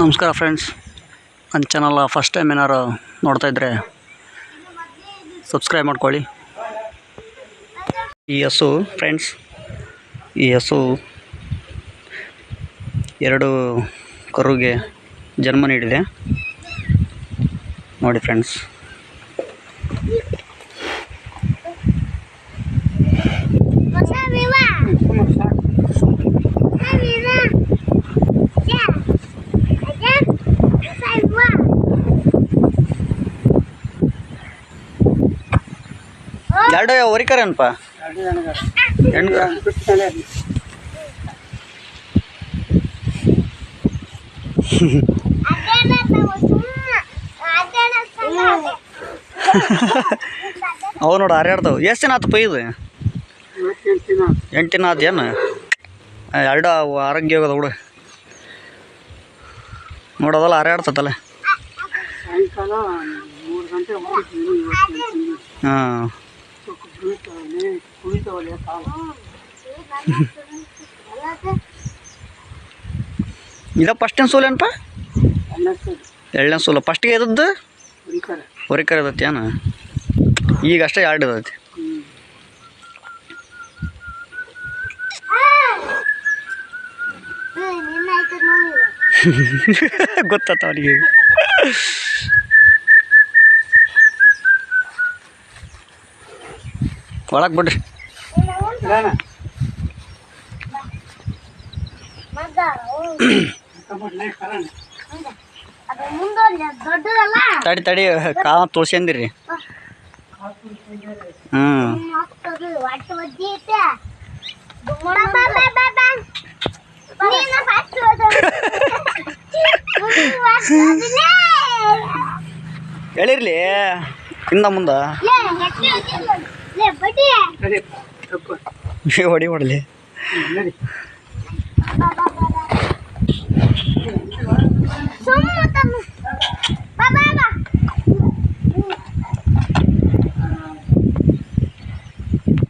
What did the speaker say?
ನಮಸ್ಕಾರ ಫ್ರೆಂಡ್ಸ್. ನನ್ನ channel first time ಏನಾರು ನೋಡ್ತಾ ಇದ್ದರೆ ಸಬ್ಸ್ಕ್ರೈಬ್ ಮಾಡ್ಕೊಳ್ಳಿ. ಈ ಹಸು ಫ್ರೆಂಡ್ಸ್, ಈ ಹಸು ಎರಡು ಕರುಗೆ ಜನ್ಮ ನೀಡಿದೆ. ನೋಡಿ ಫ್ರೆಂಡ್ಸ್. ಎರಡು ಹೊರಿಕರೇನಪ್ಪ ಹೆಣ್ಣು ಅವು ನೋಡು ಹರ್ಯಾಡ್ತಾವೆ ಎಷ್ಟು ದಿನ ಆತಪ್ಪ ಇದು? ಎಂಟು ದಿನ ಆತು ಏನು? ಎರಡು ಆರೋಗ್ಯ ಹೋಗದ ಹುಡು. ನೋಡೋದಲ್ಲ ಹೋಗಿದ್ವಿ ಹಾಂ. ಕುಳಿತವಲೆ ಫಸ್ಟ್ ಇದ ಫಸ್ಟಿನ ಸೂಲೇನಪ್ಪ ಅನ್ನಕ್ಕೆ ಎರಡನೇ ಸೂಲು. ಫಸ್ಟಿಗೆ ಇದ್ದದ್ದು ಕುಳಿತಾರೆ ಹೊರಿಕರ್. ಇದೈತಿ ಏನು? ಈಗ ಅಷ್ಟೇ ಎರಡು ಇದೈತಿ ಗೊತ್ತಾತ ಅವನಿಗೆ. ಒಳಗೆ ಬಿಡ್ರಿ. ತಡಿ ತಡಿ ಕಾ ತುಳ್ಸ್ಯಂದಿರಿ ಹ್ಞೂ ಹೇಳಿರ್ಲಿ ಹಿಂದ ಮುಂದೆ. ಹೊಡಿ ಹೊಡಲಿ.